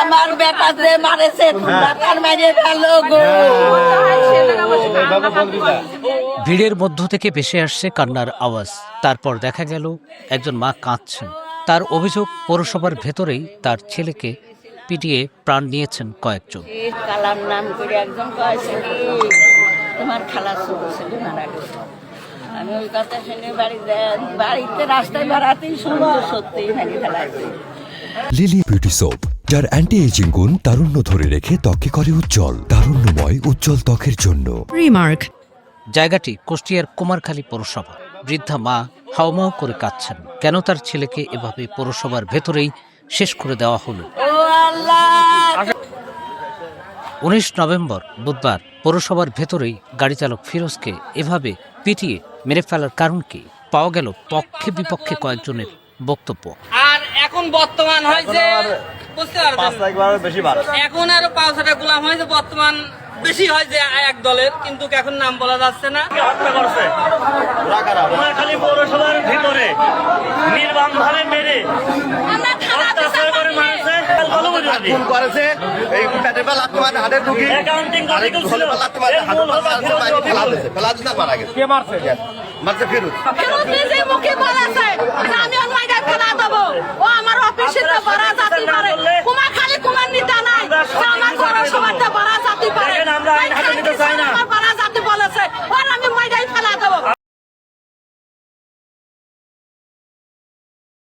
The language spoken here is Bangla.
আমার বেটা যে মারেছে মারিয়ে ফেলো গো। ভিড়ের মধ্য থেকে ভেসে আসছে কান্নার আওয়াজ। তারপর দেখা গেল একজন মা কাঁদছেন। তার অভিযোগ পৌরসভার ভেতরেই তার ছেলেকে পিটিয়ে প্রাণ নিয়েছেন কয়েকজন। নাম করে একজন তোমার খালা ছোট ছেলে মারা গেছে। আমি ওই কথা শুনে বাড়িতে বাড়িতে রাস্তায় বেড়াতেই ফেলাইছে লিলি বিউটি সোপ যার অ্যান্টি এজিং গুণ তারুণ্য ধরে রেখে ত্বকে করে উজ্জ্বল তারুণ্যময় উজ্জ্বল ত্বকের জন্য। Remark. জায়গাটি কুষ্টিয়ার কুমারখালী পৌরসভা। বৃদ্ধা মা হাওমাও করে কাঁদছেন। কেন তার ছেলেকে এভাবে পৌরসভার ভেতরেই শেষ করে দেওয়া হলো? ও আল্লাহ! উনিশ নভেম্বর বুধবার পৌরসভার ভেতরেই গাড়ি চালক ফিরোজকে এভাবে পিটিয়ে মেরে ফেলার কারণ কি? পাওয়া গেল পক্ষে বিপক্ষে কয়েকজনের বক্তব্য। আর এখন বর্তমান হয়েছে বুঝতে পারছেন? এখন আরও পাঁচ হাজার গোলাম হয়েছে বর্তমান বেশি হয় যে এক দলের কিন্তু এখন নাম বলা যাচ্ছে না। খালি পৌরসভার ভিতরে নির্বাম ভাবে মেরে অত্যাচার করে মারছে গণবিরোধী। খুন করেছে এই পেটের বেলা তোমার হাতে ঢুকি মারি ফেলা দিয়েছে ফেলা দিয়েছে মারা গেছে কে মারছে মারছে ফিরুজ ফেরত মুখে বলেছে আমি